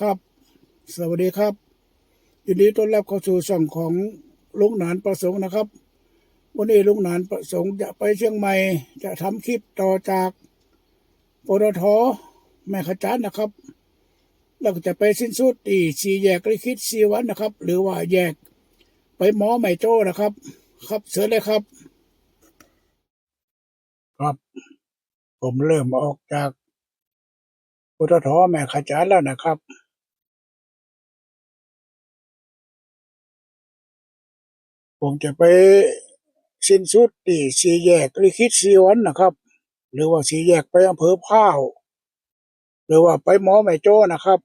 ครับ สวัสดีครับยินดีต้อนรับเข้าสู่ช่องของลุงหนานประสงค์นะครับ วันนี้ลุงหนานประสงค์จะไปเชียงใหม่จะทำคลิปต่อจากปตทแม่ขจานนะครับแล้วก็จะไปสิ้นสุดที่สี่แยกลิขิตสีวันนะครับ หรือว่าแยกไปหมอใหม่โจ้นะครับ ครับเชิญเลยครับ ครับผมเริ่มออกจากปตทแม่ขจานแล้วนะครับ ผมจะไปสิ้นสุดที่สี่แยกลิขิตสีวันนะครับ หรือว่าสี่แยกไปอำเภอพ้าวหรือว่าไปหมอแม่โจ้นะครับ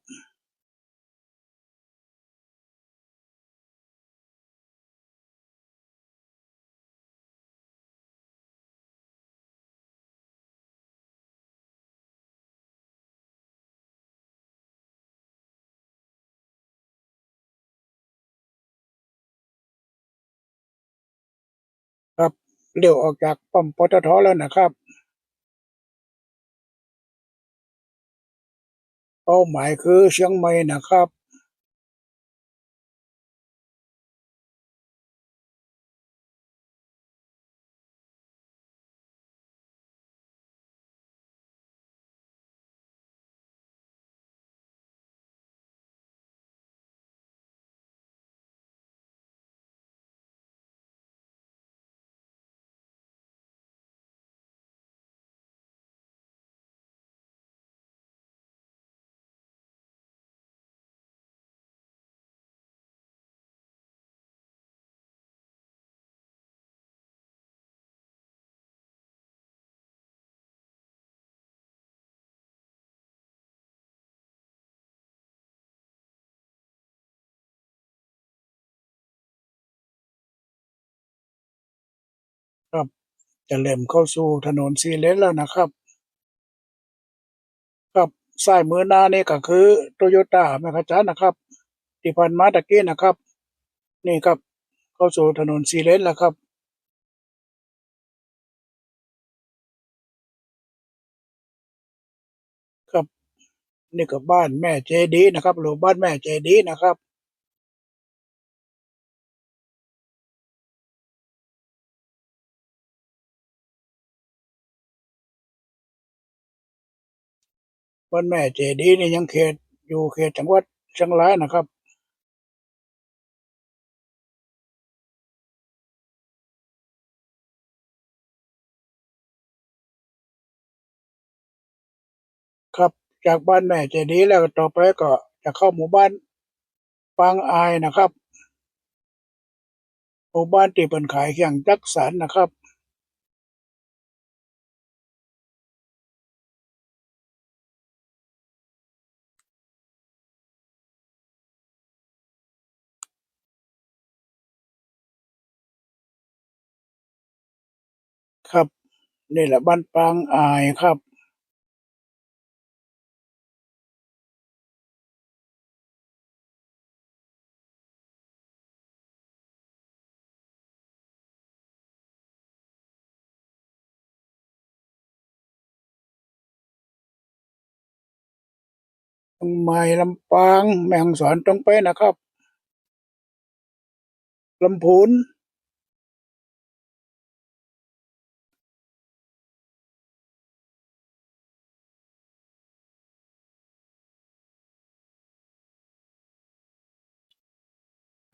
เลี้ยวออกจากปั๊มปตท แล้วนะครับ เป้าหมายคือเชียงใหม่นะครับ ครับ จะเริ่มเข้าสู่ถนนซีเลนแล้วนะครับ ครับซ้ายมือหน้านี่ก็คือโตโยต้าแมคคาจานนะครับ ที่ผ่านมาตะกี้นะครับ นี่ครับเข้าสู่ถนนซีเลนแล้วครับครับนี่ก็บ้านแม่เจดีนะครับหรือบ้านแม่เจดีนะครับ บ้านแม่เจดีนี่ยังเขตอยู่เขตจังหวัดเชียงรายนะครับครับจากบ้านแม่เจดีแล้วต่อไปก็จะเข้าหมู่บ้านปางอายนะครับ หมู่บ้านที่เป็นขายเครื่องจักสันนะครับ นี่แหละบ้านปางอายครับเชียงใหม่ลำปาง แม่ฮ่องสอนตรงไปนะครับลำพูน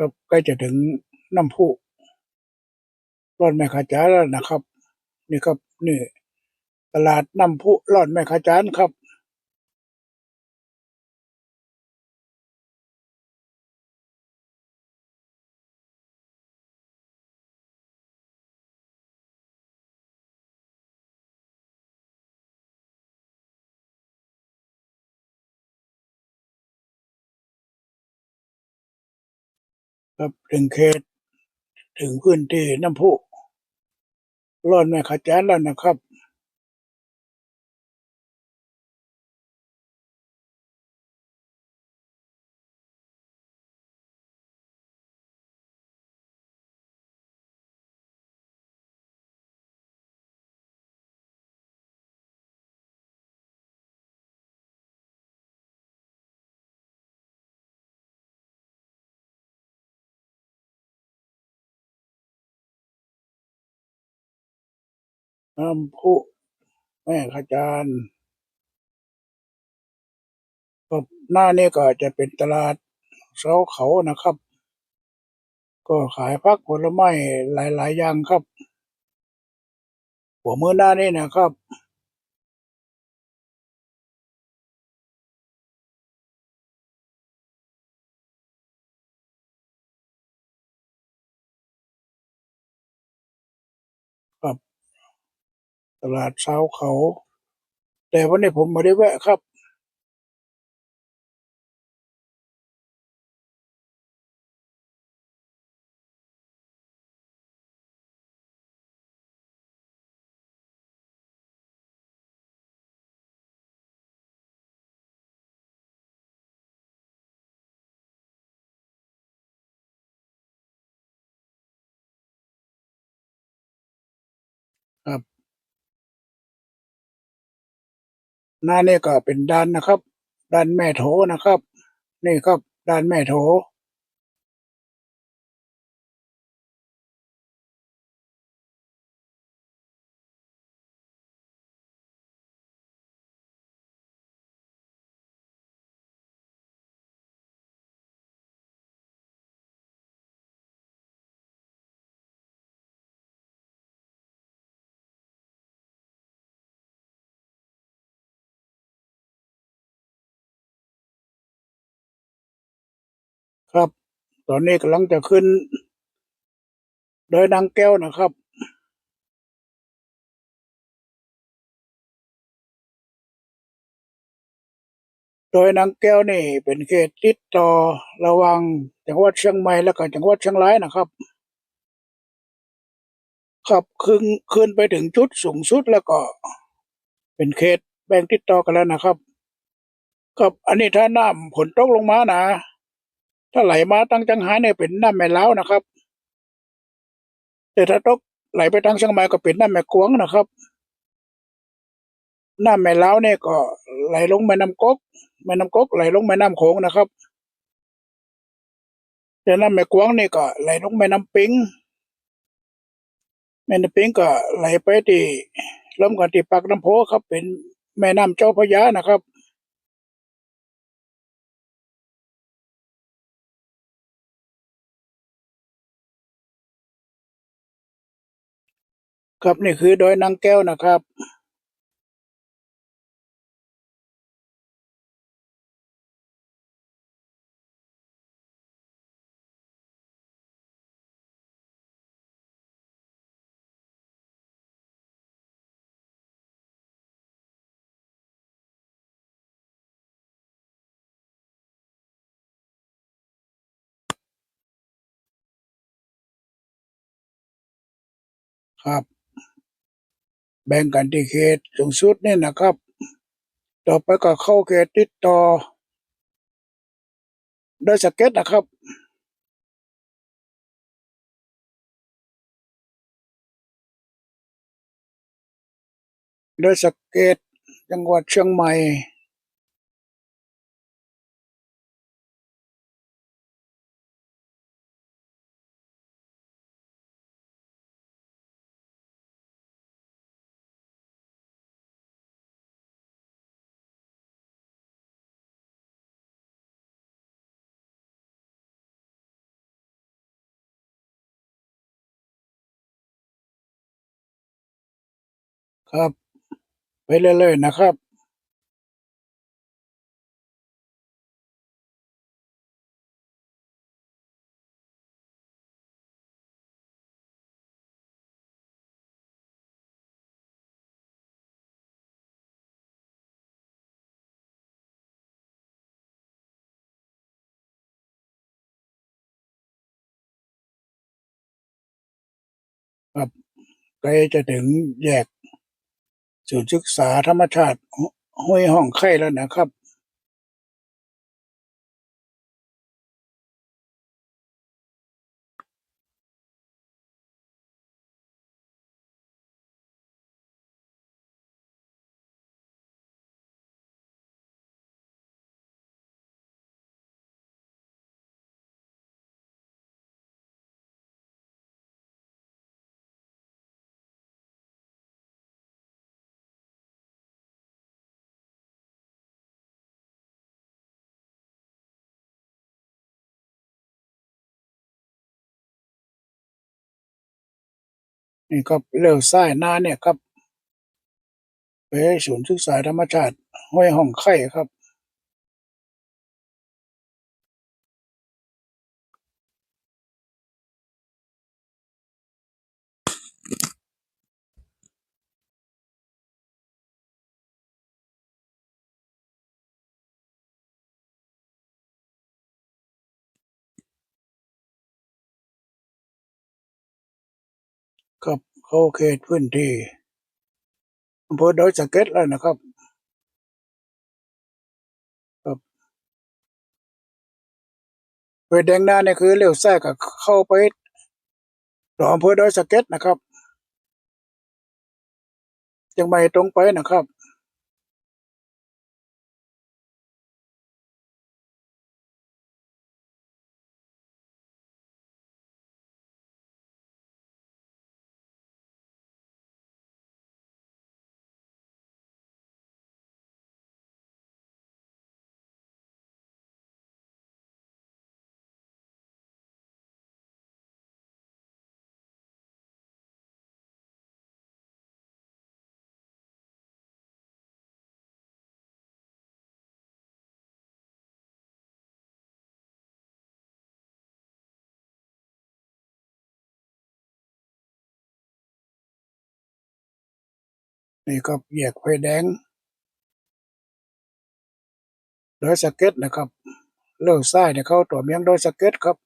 ก็ใกล้จะถึงน้ำพุร้อนแม่ขาจานแล้วนะครับ นี่ครับ นี่ ตลาดน้ำพุร้อนแม่ขาจานครับ ครับถึงเขต ถึงพื้นที่น้ำพุ ร้อนแม่ขาจานแล้วนะครับ น้ำพุแม่ขจานก็หน้านี้ก็จะเป็นตลาดเสาเขานะครับ ก็ขายพักผลไม้หลาย ๆ อย่างครับหัวมือหน้านี้นะครับ ตลาดเช้าเขา แต่วันนี้ผมไม่ได้แวะครับครับ หน้านี่ก็เป็นด้านนะครับ ด้านแม่โถนะครับ นี่ครับ ด้านแม่โถ ตอนนี้กำลังจะขึ้นโดอยนางแก้วนะครับโดอยนางแก้วนี่เป็นเขตติดต่อระหว่างจังหวัดเชียงใหม่แล้วก็จังหวัดเชียงรายนะครับ ครับขึ้นขึ้นไปถึงจุดสูงสุดแล้วก็เป็นเขตแบ่งติดต่อกันแล้วนะครับ ครับอันนี้ถ้าน้ำฝนตกลงมานะ ถ้าไหลมาตั้งจังหารเนี่ยเป็นน้ำแม่เล้าวนะครับ แต่ถ้าตกไหลไปทางเชียงใหม่ก็เป็นน้ำแม่กวงนะครับน้ำแม่เล้าวเนี่ยก็ไหลลงแม่น้ำกกแม่น้ำกกไหลลงแม่น้ำโขงนะครับแต่น้ำแม่กวงนี่ก็ไหลลงแม่น้ำปิงแม่น้ำปิงก็ไหลไปที่ล้มกันที่ปากน้ำโพครับ เป็นแม่น้ำเจ้าพระยานะครับ ครับนี่คือดอยนางแก้วนะครับครับ แบ่งกันที่เขตสูงสุดนี่นะครับ ต่อไปก็เข้าเขตติดต่อโดอยสเก็ตนะครับโดอยสเก็ตจังหวัดเชียงใหม่ ครับ ไปเรื่อยๆนะครับครับใกล้จะถึงแยก ศูนย์ศึกษาธรรมชาติห้วยห้องไข่แล้วนะครับ นี่ครับเลี้ยวซ้ายหน้าเนี่ยครับ ไปศูนย์ศึกษาธรรมชาติ ห้วยห้องไข่ครับ ครับเข้าเขตพื้นที่อำเภอดอยสะเก็ดแล้วนะครับ ครับไฟแดงหน้าเนี่ยคือเลี้ยวซ้ายก็เข้าไปต่ออำเภอดอยสะเก็ดนะครับยังไม่ตรงไปนะครับ นี่ครับแยกไฟแดงดอยสะเก็ดนะครับ เลี้ยวซ้ายเนี่ยเข้าตัวเมียงดอยสะเก็ดครับ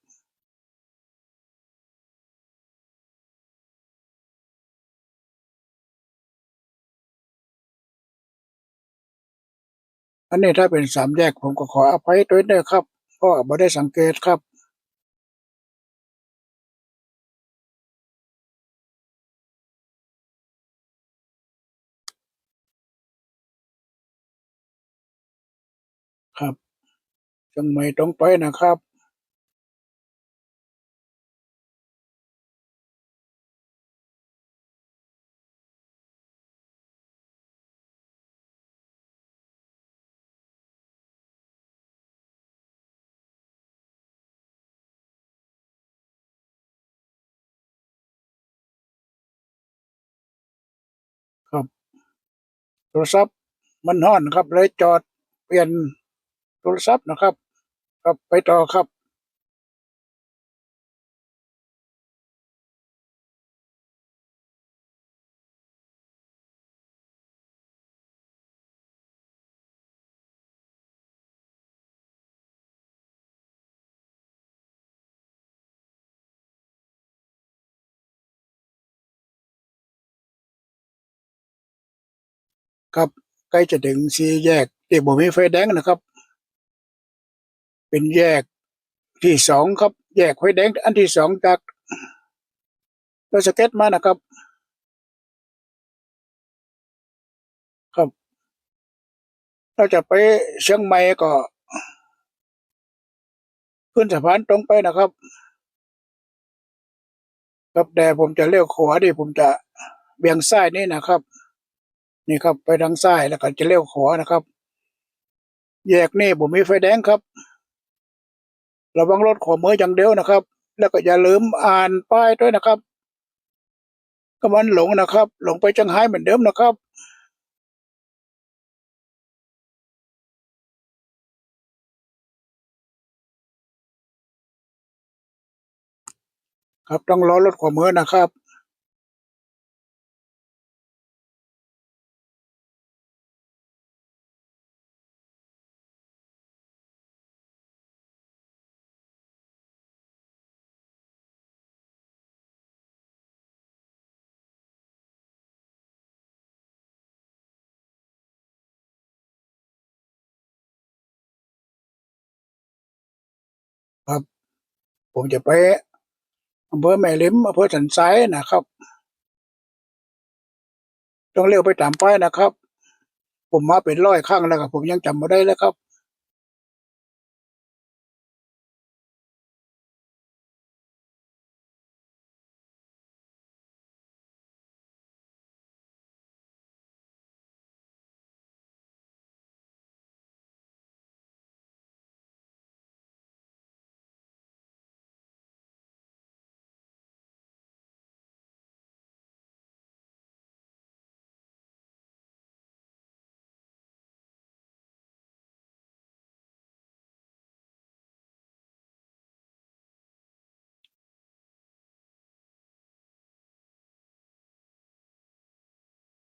อันนี้ถ้าเป็นสามแยกผมก็ขออภัยด้วยนะครับเพราะไม่ได้สังเกตครับ ครับ จังไม่ต้องไปนะครับครับโทรศัพท์มันห่อนครับเลยจอดเปลี่ยน รศัพท์นะครับ ครับไปต่อครับครับใกล้จะถึงสี่แยกที่บ่มีไฟแดงนะครับ เป็นแยกที่สองครับ แยกไฟแดงอันที่สองจากเรถสเก็ตมานะครับ ครับเราจะไปเชียงใหม่ก็ขึ้นสะพานตรงไปนะครับ ครับแต่ผมจะเลี้ยวขวาดิผมจะเบี่ยงซ้ายนี่นะครับ นี่ครับไปทางซ้ายแล้วก็จะเลี้ยวขวานะครับ แยกนี่ผมมีไฟแดงครับ ระวังรถขวามืออย่างเดียวนะครับ แล้วก็อย่าลืมอ่านป้ายด้วยนะครับก็มันหลงนะครับ หลงไปจังไห้เหมือนเดิมนะครับครับต้องรอรถขวามือนะครับ ผมจะไปอำเภอแม่ลิมอำเภอสันไซนะครับ ต้องเลี้ยวไปตามป้ายนะครับ ผมมาเป็นร้อยครั้งแล้วครับผมยังจำไม่ได้แล้วครับ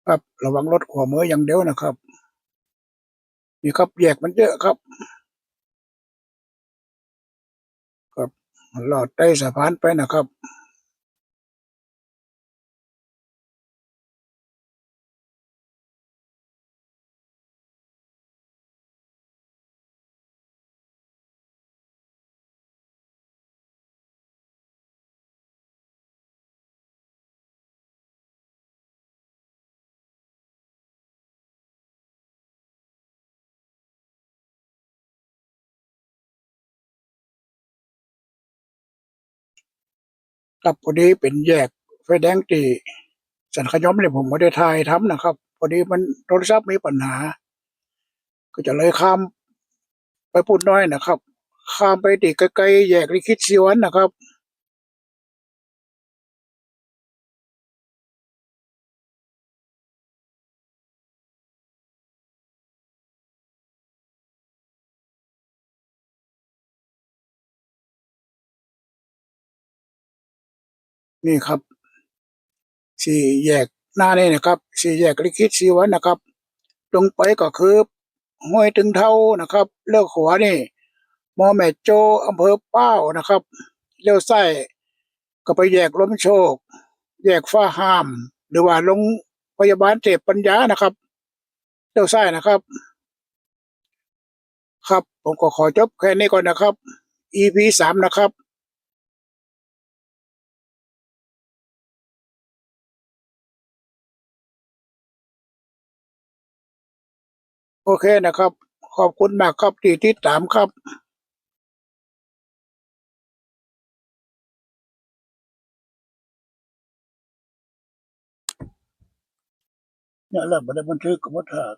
ครับระวังรถขวามืออย่างเดียวนะครับ นี่ครับแยกมันเยอะครับ ครับหลอดใต้สะพานไปนะครับ ครับพอดีเป็นแยกไฟแดงตีสันขยอมเนี่ยผมไม่ได้ถ่ายทำนะครับ พอดีมันโทรศัพท์มีปัญหา ก็จะเลยข้ามไปพูดน้อยนะครับ ข้ามไปตีใกล้ๆแยกลิขิตสิวันนะครับ นี่ครับสี่แยกหน้านี่นะครับสี่แยกลิขิตชีวันนะครับลงไปก็คือห้วยตึงเท่านะครับ เลี้ยวขวานี่มอแม่โจอำเภอเป้านะครับ เลี้ยวซ้ายก็ไปแยกล้มโชค แยกฟ้าห้าม หรือว่าลงพยาบาลเจ็บปัญญานะครับ เลี้ยวซ้ายนะครับ ครับผมก็ขอจบแค่นี้ก่อนนะครับ EP สามนะครับ อเคนะครับ ขอบคุณมากครับที่ติดตามครับเนี่ยแล้วมันได้บันทึกกับวัฒน